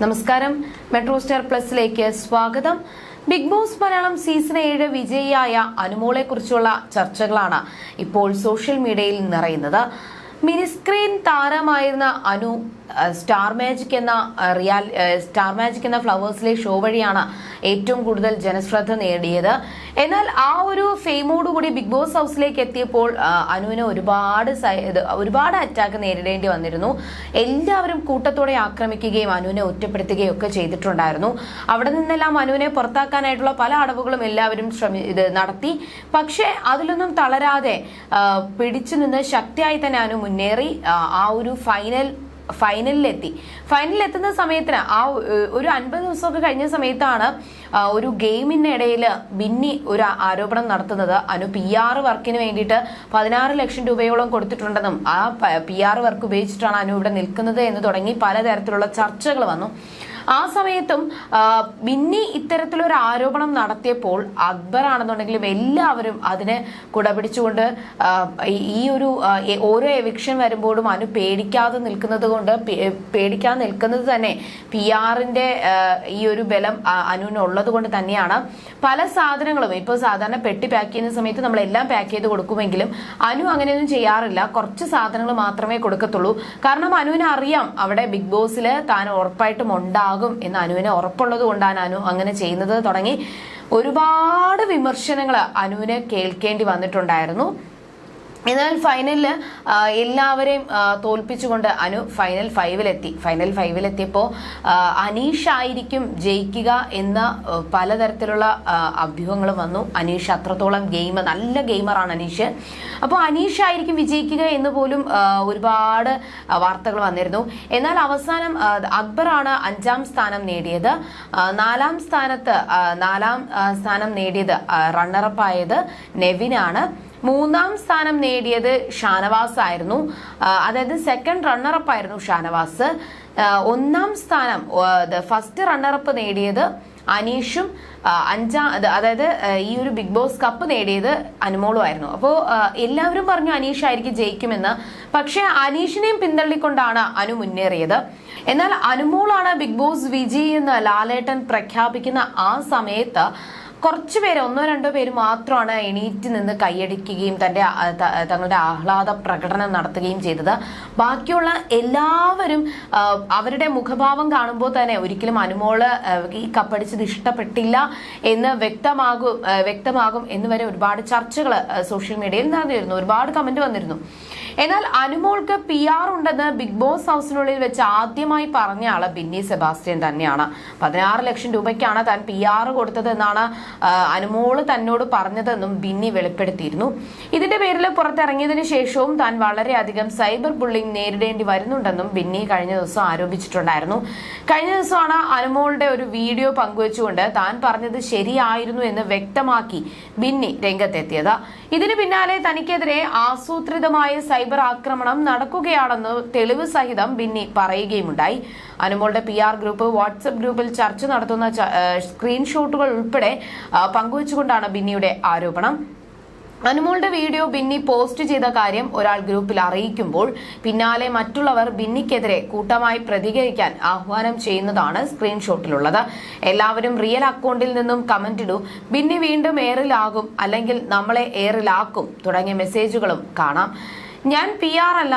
നമസ്കാരം. Metro star പ്ലസിലേക്ക് സ്വാഗതം. Big boss Malayalam season ഏഴ് വിജയിയായ അനുമോളെ കുറിച്ചുള്ള ചർച്ചകളാണ് ഇപ്പോൾ സോഷ്യൽ മീഡിയയിൽ നിറയുന്നത്. മിനിസ്ക്രീൻ താരമായിരുന്ന അനു സ്റ്റാർ മാജിക് എന്ന റിയാൽ സ്റ്റാർ മാജിക് എന്ന ഫ്ലവേഴ്സിലെ ഷോ വഴിയാണ് ഏറ്റവും കൂടുതൽ ജനശ്രദ്ധ നേടിയത്. എന്നാൽ ആ ഒരു ഫെയിമോടുകൂടി ബിഗ് ബോസ് ഹൗസിലേക്ക് എത്തിയപ്പോൾ അനുവിന് ഒരുപാട് ഒരുപാട് അറ്റാക്ക് നേരിടേണ്ടി വന്നിരുന്നു. എല്ലാവരും കൂട്ടത്തോടെ ആക്രമിക്കുകയും അനുവിനെ ഒറ്റപ്പെടുത്തുകയും ഒക്കെ ചെയ്തിട്ടുണ്ടായിരുന്നു. അവിടെ നിന്നെല്ലാം അനുവിനെ പുറത്താക്കാനായിട്ടുള്ള പല അടവുകളും എല്ലാവരും ശ്രമി ഇത് നടത്തി. പക്ഷേ അതിലൊന്നും തളരാതെ പിടിച്ചു നിന്ന് ശക്തിയായി തന്നെ അനു മുന്നേറി. ആ ഒരു ഫൈനൽ ഫൈനലിലെത്തി. ഫൈനലിൽ എത്തുന്ന സമയത്തിന് ആ ഒരു അൻപത് ദിവസമൊക്കെ കഴിഞ്ഞ സമയത്താണ് ഒരു ഒരു ഗെയിമിനിടയിൽ ബിന്നി ഒരു ആരോപണം നടത്തുന്നത്. അനു പി ആർ വർക്കിന് വേണ്ടിയിട്ട് പതിനാറ് ലക്ഷം രൂപയോളം കൊടുത്തിട്ടുണ്ടെന്നും ആ പി ആർ വർക്ക് ഉപയോഗിച്ചിട്ടാണ് അനു ഇവിടെ നിൽക്കുന്നത് എന്ന് തുടങ്ങി പലതരത്തിലുള്ള ചർച്ചകൾ വന്നു. ആ സമയത്തും മിന്നി ഇത്തരത്തിലൊരു ആരോപണം നടത്തിയപ്പോൾ അക്ബർ ആണെന്നുണ്ടെങ്കിലും എല്ലാവരും അതിനെ കുടപിടിച്ചുകൊണ്ട് ഈ- ഒരു ഓരോ എവിക്ഷൻ വരുമ്പോഴും അനു പേടിക്കാതെ നിൽക്കുന്നത് കൊണ്ട് പേടിക്കാതെ നിൽക്കുന്നത് തന്നെ പി ആറിന്റെ ഈ ഒരു ബലം അനുവിനുള്ളത് അനുവിന് കൊണ്ട് തന്നെയാണ്. പല സാധനങ്ങളും ഇപ്പോൾ സാധാരണ പെട്ടി പാക്ക് ചെയ്യുന്ന സമയത്ത് നമ്മൾ എല്ലാം പാക്ക് ചെയ്ത് കൊടുക്കുമെങ്കിലും അനു അങ്ങനെയൊന്നും ചെയ്യാറില്ല. കുറച്ച് സാധനങ്ങൾ മാത്രമേ കൊടുക്കത്തുള്ളൂ. കാരണം അനുവിന് അറിയാം അവിടെ ബിഗ് ബോസിൽ താൻ ഉറപ്പായിട്ടും ഉണ്ടാകും. എന്ന് അനുവിന് ഉറപ്പുള്ളത് കൊണ്ടാണ് അനു അങ്ങനെ ചെയ്യുന്നത്. തുടങ്ങി ഒരുപാട് വിമർശനങ്ങൾ അനുവിന് കേൾക്കേണ്ടി വന്നിട്ടുണ്ടായിരുന്നു. എന്നാൽ ഫൈനലിൽ എല്ലാവരെയും തോൽപ്പിച്ചുകൊണ്ട് അനു ഫൈനൽ ഫൈവിലെത്തി ഫൈനൽ ഫൈവിലെത്തിയപ്പോൾ അനീഷ് ആയിരിക്കും ജയിക്കുക എന്ന പലതരത്തിലുള്ള അഭ്യൂഹങ്ങൾ വന്നു. അനീഷ് അത്രത്തോളം ഗെയിമർ നല്ല ഗെയിമറാണ് അനീഷ്. അപ്പോൾ അനീഷ് ആയിരിക്കും വിജയിക്കുക എന്ന് പോലും ഒരുപാട് വാർത്തകൾ വന്നിരുന്നു. എന്നാൽ അവസാനം അക്ബറാണ് അഞ്ചാം സ്ഥാനം നേടിയത്. നാലാം സ്ഥാനത്ത് നാലാം സ്ഥാനം നേടിയത് റണ്ണറപ്പായത് നെവിനാണ്. മൂന്നാം സ്ഥാനം നേടിയത് ഷാനവാസ് ആയിരുന്നു. അതായത് സെക്കൻഡ് റണ്ണറപ്പ് ആയിരുന്നു ഷാനവാസ്. ഒന്നാം സ്ഥാനം ഫസ്റ്റ് റണ്ണറപ്പ് നേടിയത് അനീഷും അഞ്ചാം അതായത് ഈ ഒരു ബിഗ് ബോസ് കപ്പ് നേടിയത് അനുമോളും ആയിരുന്നു. അപ്പോൾ എല്ലാവരും പറഞ്ഞു അനീഷ് ആയിരിക്കും ജയിക്കുമെന്ന്. പക്ഷേ അനീഷിനെയും പിന്തള്ളിക്കൊണ്ടാണ് അനു മുന്നേറിയത്. എന്നാൽ അനുമോളാണ് ബിഗ് ബോസ് വിജയി എന്ന് ലാലേട്ടൻ പ്രഖ്യാപിക്കുന്ന ആ സമയത്ത് കുറച്ചു പേര് ഒന്നോ രണ്ടോ പേര് മാത്രമാണ് എണീറ്റ് നിന്ന് കൈയടിക്കുകയും തന്റെ തങ്ങളുടെ ആഹ്ലാദ പ്രകടനം നടത്തുകയും ചെയ്തത്. ബാക്കിയുള്ള എല്ലാവരും അവരുടെ മുഖഭാവം കാണുമ്പോൾ തന്നെ ഒരിക്കലും അനുമോൾ ഈ കപ്പടിച്ചത് ഇഷ്ടപ്പെട്ടില്ല എന്ന് വ്യക്തമാകും വ്യക്തമാകും എന്ന് വരെ ഒരുപാട് ചർച്ചകൾ സോഷ്യൽ മീഡിയയിൽ നടന്നിരുന്നു ഒരുപാട് കമന്റ് വന്നിരുന്നു. എന്നാൽ അനുമോൾക്ക് പി ആർ ഉണ്ടെന്ന് ബിഗ് ബോസ് ഹൗസിനുള്ളിൽ വെച്ച് ആദ്യമായി പറഞ്ഞ ആൾ ബിന്നി സെബാസ്റ്റ്യൻ തന്നെയാണ്. പതിനാറ് ലക്ഷം രൂപയ്ക്കാണ് താൻ പി ആർ കൊടുത്തത് എന്നാണ് അനുമോൾ തന്നോട് പറഞ്ഞതെന്നും ബിന്നി വെളിപ്പെടുത്തിയിരുന്നു. ഇതിന്റെ പേരിൽ പുറത്തിറങ്ങിയതിനു ശേഷവും താൻ വളരെയധികം സൈബർ ബുള്ളിംഗ് നേരിടേണ്ടി വരുന്നുണ്ടെന്നും ബിന്നി കഴിഞ്ഞ ദിവസം ആരോപിച്ചിട്ടുണ്ടായിരുന്നു. കഴിഞ്ഞ ദിവസമാണ് അനുമോളുടെ ഒരു വീഡിയോ പങ്കുവച്ചുകൊണ്ട് താൻ പറഞ്ഞത് ശരിയായിരുന്നു എന്ന് വ്യക്തമാക്കി ബിന്നി രംഗത്തെത്തിയത്. ഇതിനു പിന്നാലെ തനിക്കെതിരെ ആസൂത്രിതമായ സൈബർ ആക്രമണം നടക്കുകയാണെന്ന് തെളിവ് സഹിതം ബിന്നി പറയുകയുമുണ്ടായി. അനുമോളുടെ പി ആർ ഗ്രൂപ്പ് വാട്സപ്പ് ഗ്രൂപ്പിൽ ചർച്ച നടത്തുന്ന സ്ക്രീൻഷോട്ടുകൾ ഉൾപ്പെടെ പങ്കുവച്ചുകൊണ്ടാണ് ബിന്നിയുടെ ആരോപണം. അനുമോളുടെ വീഡിയോ ബിന്നി പോസ്റ്റ് ചെയ്ത കാര്യം ഒരാൾ ഗ്രൂപ്പിൽ അറിയിക്കുമ്പോൾ പിന്നാലെ മറ്റുള്ളവർ ബിന്നിക്കെതിരെ കൂട്ടമായി പ്രതികരിക്കാൻ ആഹ്വാനം ചെയ്യുന്നതാണ് സ്ക്രീൻഷോട്ടിലുള്ളത്. എല്ലാവരും റിയൽ അക്കൗണ്ടിൽ നിന്നും കമന്റ് ഇടൂ. ബിന്നി വീണ്ടും എയറിലാകും അല്ലെങ്കിൽ നമ്മളെ എയറിലാക്കും തുടങ്ങിയ മെസ്സേജുകളും കാണാം. ഞാൻ പി ആർ അല്ല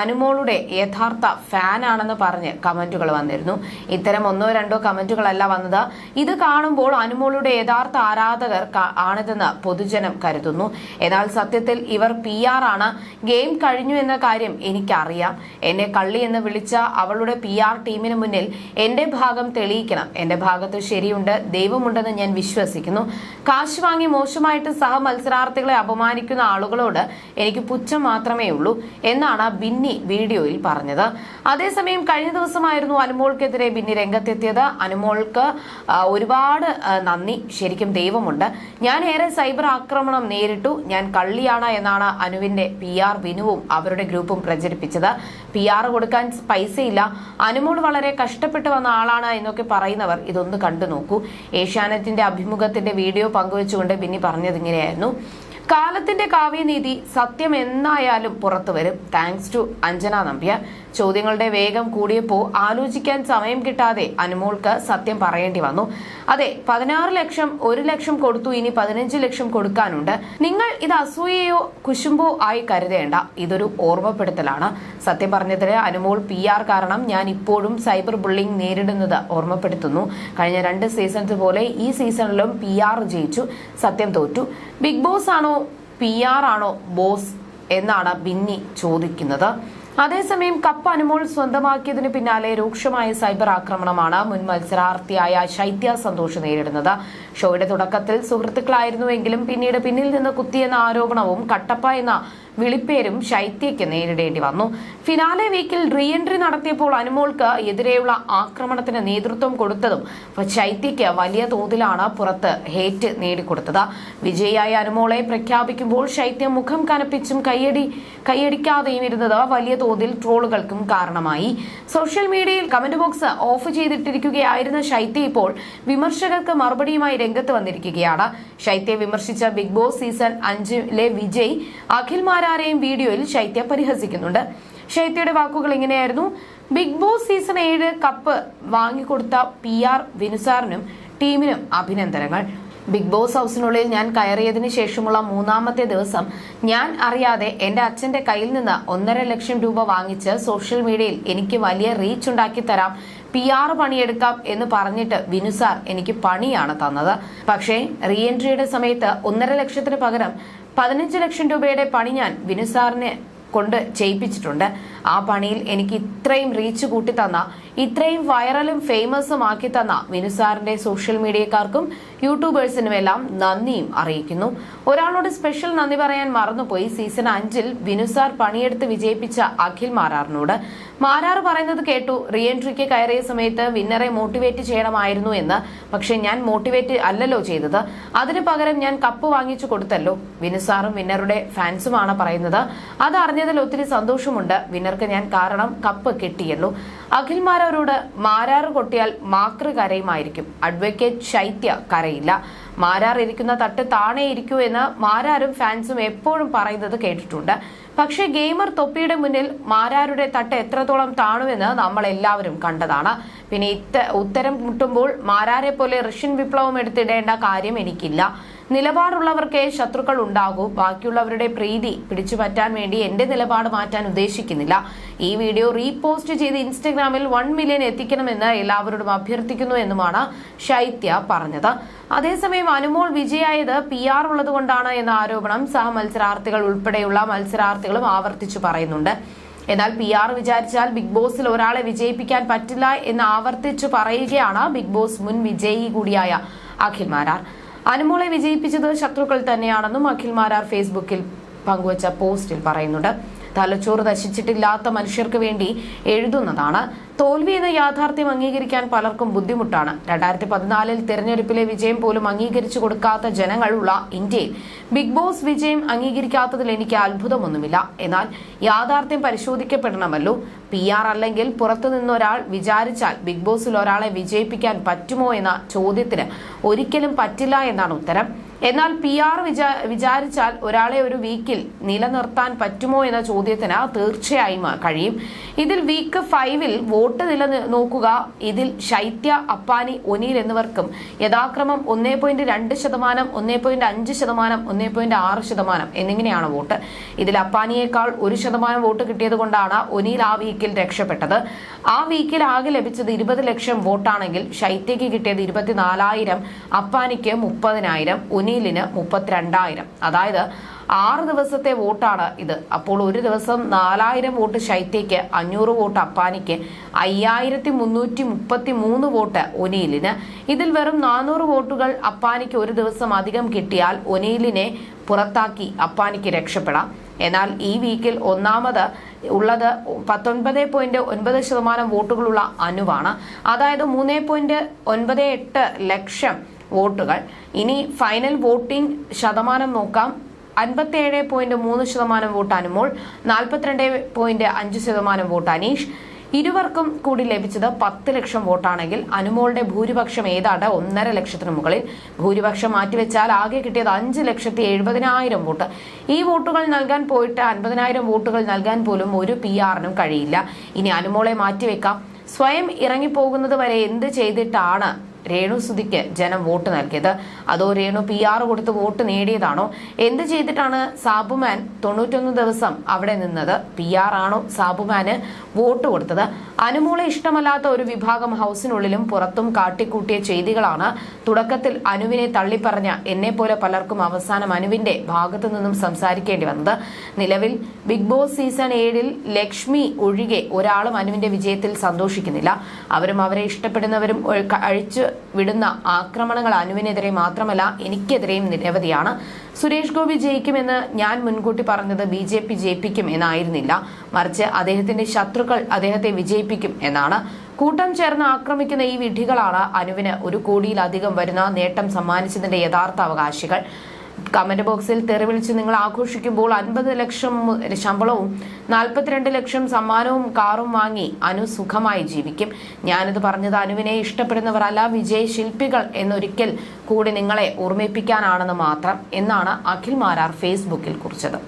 അനുമോളുടെ യഥാർത്ഥ ഫാനാണെന്ന് പറഞ്ഞ് കമന്റുകൾ വന്നിരുന്നു. ഇത്തരം ഒന്നോ രണ്ടോ കമന്റുകളല്ല വന്നത്. ഇത് കാണുമ്പോൾ അനുമോളുടെ യഥാർത്ഥ ആരാധകർ ആണിതെന്ന് പൊതുജനം കരുതുന്നു. എന്നാൽ സത്യത്തിൽ ഇവർ പി ആർ ആണ്. ഗെയിം കഴിഞ്ഞു എന്ന കാര്യം എനിക്കറിയാം. എന്നെ കള്ളി എന്ന് വിളിച്ച അവളുടെ പി ആർ ടീമിന് മുന്നിൽ എന്റെ ഭാഗം തെളിയിക്കണം. എന്റെ ഭാഗത്ത് ശരിയുണ്ട് ദൈവമുണ്ടെന്ന് ഞാൻ വിശ്വസിക്കുന്നു. കാശ് വാങ്ങി മോശമായിട്ട് സഹ മത്സരാർത്ഥികളെ അപമാനിക്കുന്ന ആളുകളോട് എനിക്ക് പുച്ഛം മാത്രമേ ഉള്ളൂ എന്നാണ് ബിന്നി വീഡിയോയിൽ പറഞ്ഞത്. അതേസമയം കഴിഞ്ഞ ദിവസമായിരുന്നു അനുമോൾക്കെതിരെ ബിന്നി രംഗത്തെത്തിയത്. അനുമോൾക്ക് ഒരുപാട് നന്ദി ശരിക്കും ദൈവമുണ്ട്. ഞാൻ ഏറെ സൈബർ ആക്രമണം നേരിട്ടു. ഞാൻ കള്ളിയാണ് എന്നാണ് അനുവിന്റെ പി ആർ വിനുവും അവരുടെ ഗ്രൂപ്പും പ്രചരിപ്പിച്ചത്. പി ആർ കൊടുക്കാൻ പൈസയില്ല. അനുമോൾ വളരെ കഷ്ടപ്പെട്ട് വന്ന ആളാണ് എന്നൊക്കെ പറയുന്നവർ ഇതൊന്ന് കണ്ടു നോക്കൂ. ഏഷ്യാനെറ്റിന്റെ അഭിമുഖത്തിന്റെ വീഡിയോ പങ്കുവെച്ചുകൊണ്ട് ബിന്നി പറഞ്ഞത് ഇങ്ങനെയായിരുന്നു. കാലത്തിന്റെ കാവ്യനീതി സത്യം എന്നായാലും പുറത്തു വരും. Thanks to Anjana Nambiar. ചോദ്യങ്ങളുടെ വേഗം കൂടിയപ്പോൾ ആലോചിക്കാൻ സമയം കിട്ടാതെ അനുമോൾക്ക് സത്യം പറയേണ്ടി വന്നു. അതെ പതിനാറ് ലക്ഷം ഒരു ലക്ഷം കൊടുത്തു ഇനി പതിനഞ്ച് ലക്ഷം കൊടുക്കാനുണ്ട്. നിങ്ങൾ ഇത് അസൂയയോ കുശുമ്പോ ആയി കരുതേണ്ട. ഇതൊരു ഓർമ്മപ്പെടുത്തലാണ്. സത്യം പറഞ്ഞതിന് അനുമോൾ പി ആർ കാരണം ഞാൻ ഇപ്പോഴും സൈബർ ബുള്ളിംഗ് നേരിടുന്നത് ഓർമ്മപ്പെടുത്തുന്നു. കഴിഞ്ഞ രണ്ട് സീസൺസ് പോലെ ഈ സീസണിലും പി ആർ ജയിച്ചു. സത്യം തോറ്റു. ബിഗ് ബോസ് ആണോ പി ആർ ആണോ ബോസ് എന്നാണ് ബിന്നി ചോദിക്കുന്നത്. അതേസമയം കപ്പ് അനുമോൾ സ്വന്തമാക്കിയതിന് പിന്നാലെ രൂക്ഷമായ സൈബർ ആക്രമണമാണ് മുൻ മത്സരാർത്ഥിയായ ശൈത്യ സന്തോഷ് നേരിടുന്നത്. ഷോയുടെ തുടക്കത്തിൽ സുഹൃത്തുക്കളായിരുന്നുവെങ്കിലും പിന്നീട് പിന്നിൽ നിന്ന് കുത്തിയെന്ന ആരോപണവും കട്ടപ്പ എന്ന വിളിപ്പേരും ശൈത്യയ്ക്ക് നേരിടേണ്ടി വന്നു. ഫിനാലെ വീക്കിൽ റീഎൻട്രി നടത്തിയപ്പോൾ അനുമോൾക്ക് എതിരെയുള്ള ആക്രമണത്തിന് നേതൃത്വം കൊടുത്തതും ശൈത്യയ്ക്ക് വലിയ തോതിലാണ് പുറത്ത് ഹേറ്റ് നേടിക്കൊടുത്തത്. വിജയിയായ അനുമോളെ പ്രഖ്യാപിക്കുമ്പോൾ ശൈത്യം മുഖം കനപ്പിച്ചും കയ്യടി കൈയടിക്കാതെയും ഇരുന്നത് വലിയ തോതിൽ ട്രോളുകൾക്കും കാരണമായി. സോഷ്യൽ മീഡിയയിൽ കമന്റ് ബോക്സ് ഓഫ് ചെയ്തിട്ടിരിക്കുകയായിരുന്ന ശൈത്യ ഇപ്പോൾ വിമർശകർക്ക് മറുപടിയുമായി രംഗത്ത് വന്നിരിക്കുകയാണ്. ശൈത്യ വിമർശിച്ച ബിഗ് ബോസ് സീസൺ അഞ്ചിലെ വിജയ് അഖിൽ മാരാരെയും വീഡിയോയിൽ ശൈത്യ പരിഹസിക്കുന്നുണ്ട്. ശൈത്യയുടെ വാക്കുകൾ ഇങ്ങനെയായിരുന്നു. ബിഗ് ബോസ് സീസൺ ഏഴ് കപ്പ് വാങ്ങിക്കൊടുത്ത പി ആർ വിനുസാറിനും ടീമിനും അഭിനന്ദനങ്ങൾ. ബിഗ് ബോസ് ഹൗസിനുള്ളിൽ ഞാൻ കയറിയതിനു ശേഷമുള്ള മൂന്നാമത്തെ ദിവസം ഞാൻ അറിയാതെ എന്റെ അച്ഛന്റെ കയ്യിൽ നിന്ന് ഒന്നര ലക്ഷം രൂപ വാങ്ങിച്ച് സോഷ്യൽ മീഡിയയിൽ എനിക്ക് വലിയ റീച്ച് ഉണ്ടാക്കി തരാം പി ആർ പണിയെടുക്കാം എന്ന് പറഞ്ഞിട്ട് വിനുസാർ എനിക്ക് പണിയാണ് തന്നത്. പക്ഷേ റീഎൻട്രിയുടെ സമയത്ത് ഒന്നര ലക്ഷത്തിന് പകരം പതിനഞ്ച് ലക്ഷം രൂപയുടെ പണി ഞാൻ വിനുസാറിനെ കൊണ്ട് ചെയ്യിപ്പിച്ചിട്ടുണ്ട്. ആ പണിയിൽ എനിക്ക് ഇത്രയും റീച്ച് കൂട്ടി തന്ന ഇത്രയും വൈറലും ഫേമസും ആക്കി തന്ന വിനുസാറിന്റെ സോഷ്യൽ മീഡിയക്കാർക്കും യൂട്യൂബേഴ്സിനും എല്ലാം നന്ദിയും അറിയിക്കുന്നു. ഒരാളോട് സ്പെഷ്യൽ നന്ദി പറയാൻ മറന്നുപോയി. സീസൺ അഞ്ചിൽ വിനുസാർ പണിയെടുത്ത് വിജയിപ്പിച്ച അഖിൽ മാരാറിനോട്. മാരാർ പറയുന്നത് കേട്ടു റീഎൻട്രിക്ക് കയറിയ സമയത്ത് വിന്നറെ മോട്ടിവേറ്റ് ചെയ്യണമായിരുന്നു എന്ന്. പക്ഷെ ഞാൻ മോട്ടിവേറ്റ് അല്ലല്ലോ ചെയ്തത്. അതിനു പകരം ഞാൻ കപ്പ് വാങ്ങിച്ചു കൊടുത്തല്ലോ. വിനുസാറും വിന്നറുടെ ഫാൻസുമാണ് പറയുന്നത്. അത് അറിഞ്ഞതിൽ ഒത്തിരി സന്തോഷമുണ്ട്. വിന്നർക്ക് ഞാൻ കാരണം കപ്പ് കിട്ടിയല്ലോ അഖിൽമാരവരോട് മാരാറ് കൊട്ടിയാൽ മാക്ര് കരയുമായിരിക്കും. അഡ്വക്കേറ്റ് ശൈത്യ കരയില്ല. മാരാർ ഇരിക്കുന്ന തട്ട് താണേ ഇരിക്കൂ എന്ന് മാരാരും ഫാൻസും എപ്പോഴും പറയുന്നത് കേട്ടിട്ടുണ്ട്. പക്ഷേ ഗെയിമർ തൊപ്പിയുടെ മുന്നിൽ മാരാരുടെ തട്ട് എത്രത്തോളം താണുവെന്ന് നമ്മൾ എല്ലാവരും കണ്ടതാണ്. പിന്നെ ഇത്ത ഉത്തരം മുട്ടുമ്പോൾ മാരാരെ പോലെ റഷ്യൻ വിപ്ലവം എടുത്തിടേണ്ട കാര്യം എനിക്കില്ല. നിലപാടുള്ളവർക്കേ ശത്രുക്കൾ ഉണ്ടാകൂ ബാക്കിയുള്ളവരുടെ പ്രീതി പിടിച്ചുപറ്റാൻ വേണ്ടി എന്റെ നിലപാട് മാറ്റാൻ ഉദ്ദേശിക്കുന്നില്ല. ഈ വീഡിയോ റീപോസ്റ്റ് ചെയ്ത് ഇൻസ്റ്റഗ്രാമിൽ വൺ മില്യൺ എത്തിക്കണമെന്ന് എല്ലാവരോടും അഭ്യർത്ഥിക്കുന്നു എന്നുമാണ് ശൈത്യ പറഞ്ഞത്. അതേസമയം അനുമോൾ വിജയായത് പി ആർ ഉള്ളതുകൊണ്ടാണ് എന്ന ആരോപണം സഹമത്സരാർത്ഥികൾ ഉൾപ്പെടെയുള്ള മത്സരാർത്ഥികളും ആവർത്തിച്ചു പറയുന്നുണ്ട്. എന്നാൽ പി ആർ വിചാരിച്ചാൽ ബിഗ് ബോസിൽ ഒരാളെ വിജയിപ്പിക്കാൻ പറ്റില്ല എന്ന് ആവർത്തിച്ചു പറയുകയാണ് ബിഗ് ബോസ് മുൻ വിജയി കൂടിയായ അഖിൽ മാരാർ. അനുമോളെ വിജയിപ്പിച്ചത് ശത്രുക്കൾ തന്നെയാണെന്നും അഖിൽ മാരാർ ഫേസ്ബുക്കിൽ പങ്കുവച്ച പോസ്റ്റിൽ പറയുന്നുണ്ട്. തലച്ചോറ് നശിച്ചിട്ടില്ലാത്ത മനുഷ്യർക്ക് വേണ്ടി എഴുതുന്നതാണ്. തോൽവി എന്ന യാഥാർത്ഥ്യം അംഗീകരിക്കാൻ പലർക്കും ബുദ്ധിമുട്ടാണ്. രണ്ടായിരത്തി പതിനാലിൽ തെരഞ്ഞെടുപ്പിലെ വിജയം പോലും അംഗീകരിച്ചു കൊടുക്കാത്ത ജനങ്ങളുള്ള ഇന്ത്യയിൽ ബിഗ് ബോസ് വിജയം അംഗീകരിക്കാത്തതിൽ എനിക്ക് അത്ഭുതമൊന്നുമില്ല. എന്നാൽ യാഥാർത്ഥ്യം പരിശോധിക്കപ്പെടണമല്ലോ. പി ആർ അല്ലെങ്കിൽ പുറത്തുനിന്നൊരാൾ വിചാരിച്ചാൽ ബിഗ് ബോസിൽ ഒരാളെ വിജയിപ്പിക്കാൻ പറ്റുമോ എന്ന ചോദ്യത്തിന് ഒരിക്കലും പറ്റില്ല എന്നാണ് ഉത്തരം. എന്നാൽ പി ആർ വിചാ വിചാരിച്ചാൽ ഒരാളെ ഒരു വീക്കിൽ നിലനിർത്താൻ പറ്റുമോ എന്ന ചോദ്യത്തിന് തീർച്ചയായും കഴിയും. ഇതിൽ വീക്ക് ഫൈവിൽ വോട്ട് നില നോക്കുക. ഇതിൽ ശൈത്യ അപ്പാനി ഒനീൽ എന്നിവർക്കും യഥാക്രമം ഒന്നേ പോയിന്റ് രണ്ട് ശതമാനം ഒന്നേ പോയിന്റ് അഞ്ച് ശതമാനം ഒന്നേ പോയിന്റ് ആറ് ശതമാനം എന്നിങ്ങനെയാണ് വോട്ട്. ഇതിൽ അപ്പാനിയേക്കാൾ ഒരു ശതമാനം വോട്ട് കിട്ടിയത് കൊണ്ടാണ് ഒനീൽ ആ വീക്കിൽ രക്ഷപ്പെട്ടത്. ആ വീക്കിൽ ആകെ ലഭിച്ചത് ഇരുപത് ലക്ഷം വോട്ടാണെങ്കിൽ ശൈത്യയ്ക്ക് കിട്ടിയത് ഇരുപത്തിനാലായിരം അപ്പാനിക്ക് മുപ്പതിനായിരം ഒനീലിന് മുപ്പത്തിരണ്ടായിരം. അതായത് ആറ് ദിവസത്തെ വോട്ടാണ് ഇത്. അപ്പോൾ ഒരു ദിവസം നാലായിരം വോട്ട് ശൈത്യയ്ക്ക് അഞ്ഞൂറ് വോട്ട് അപ്പാനിക്ക് അയ്യായിരത്തി മുന്നൂറ്റി മുപ്പത്തി മൂന്ന് വോട്ട് ഒനീലിന്. ഇതിൽ വെറും നാനൂറ് വോട്ടുകൾ അപ്പാനിക്ക് ഒരു ദിവസം അധികം കിട്ടിയാൽ ഒനീലിനെ പുറത്താക്കി അപ്പാനിക്ക് രക്ഷപ്പെടാം. എന്നാൽ ഈ വീക്കിൽ ഒന്നാമത് ഉള്ളത് പത്തൊൻപത് പോയിന്റ് ഒൻപത് ശതമാനം വോട്ടുകളുള്ള അനുവാണ്. അതായത് മൂന്ന് പോയിന്റ് ഒൻപത് എട്ട് ലക്ഷം വോട്ടുകൾ. ഇനി ഫൈനൽ വോട്ടിംഗ് ശതമാനം നോക്കാം. അൻപത്തിയേഴ് പോയിന്റ് മൂന്ന് ശതമാനം വോട്ട് അനുമോൾ നാൽപ്പത്തിരണ്ട് പോയിന്റ് അഞ്ച് ശതമാനം വോട്ട് അനീഷ്. ഇരുവർക്കും കൂടി ലഭിച്ചത് പത്ത് ലക്ഷം വോട്ടാണെങ്കിൽ അനുമോളുടെ ഭൂരിപക്ഷം ഏതാണ്ട് ഒന്നര ലക്ഷത്തിന് മുകളിൽ. ഭൂരിപക്ഷം മാറ്റിവെച്ചാൽ ആകെ കിട്ടിയത് അഞ്ച് ലക്ഷത്തി എഴുപതിനായിരം വോട്ട്. ഈ വോട്ടുകൾ നൽകാൻ പോയിട്ട് അൻപതിനായിരം വോട്ടുകൾ നൽകാൻ പോലും ഒരു പി ആറിനും കഴിയില്ല. ഇനി അനുമോളെ മാറ്റിവെക്കാം. സ്വയം ഇറങ്ങിപ്പോകുന്നത് വരെ എന്ത് ചെയ്തിട്ടാണ് രേണു സുധിക്ക് ജനം വോട്ട് നൽകിയത്. അതോ രേണു പി ആർ കൊടുത്ത് വോട്ട് നേടിയതാണോ? എന്ത് ചെയ്തിട്ടാണ് സാബുമാൻ തൊണ്ണൂറ്റൊന്ന് ദിവസം അവിടെ നിന്നത്? പി ആർ ആണോ സാബുമാന് വോട്ട് കൊടുത്തത്? അനുമോളെ ഇഷ്ടമല്ലാത്ത ഒരു വിഭാഗം ഹൗസിനുള്ളിലും പുറത്തും കാട്ടിക്കൂട്ടിയ ചെയ്തികളാണ് തുടക്കത്തിൽ അനുവിനെ തള്ളിപ്പറഞ്ഞ എന്നെ പോലെ പലർക്കും അവസാനം അനുവിന്റെ ഭാഗത്തു നിന്നും സംസാരിക്കേണ്ടി വന്നത്. നിലവിൽ ബിഗ് ബോസ് സീസൺ ഏഴിൽ ലക്ഷ്മി ഒഴികെ ഒരാളും അനുവിന്റെ വിജയത്തിൽ സന്തോഷിക്കുന്നില്ല. അവരും അവരെ ഇഷ്ടപ്പെടുന്നവരും അഴിച്ചു വിടുന്ന ആക്രമണങ്ങൾ അനുവിനെതിരെ മാത്രമല്ല എനിക്കെതിരെയും നിരവധിയാണ്. സുരേഷ് ഗോപി ജയിക്കുമെന്ന് ഞാൻ മുൻകൂട്ടി പറഞ്ഞത് ബി ജെ പി ജയിപ്പിക്കും എന്നായിരുന്നില്ല. മറിച്ച് അദ്ദേഹത്തിന്റെ ശത്രുക്കൾ അദ്ദേഹത്തെ വിജയിപ്പിക്കും എന്നാണ്. കൂട്ടം ചേർന്ന് ആക്രമിക്കുന്ന ഈ വിഡ്ഢികളാണ് അനുവിന് ഒരു കോടിയിലധികം വരുന്ന നേട്ടം സമ്മാനിച്ചതിന്റെ യഥാർത്ഥ അവകാശികൾ. കമന്റ് ബോക്സിൽ തെറിവിളിച്ച് നിങ്ങൾ ആഘോഷിക്കുമ്പോൾ അൻപത് ലക്ഷം ശമ്പളവും നാൽപ്പത്തിരണ്ട് ലക്ഷം സമ്മാനവും കാറും വാങ്ങി അനു സുഖമായി ജീവിക്കും. ഞാനിത് പറഞ്ഞത് അനുവിനെ ഇഷ്ടപ്പെടുന്നവരല്ല വിജയ് ശില്പികൾ എന്നൊരിക്കൽ കൂടി നിങ്ങളെ ഓർമ്മിപ്പിക്കാനാണെന്ന് മാത്രം എന്നാണ് അഖിൽ മാരാർ ഫേസ്ബുക്കിൽ കുറിച്ചത്.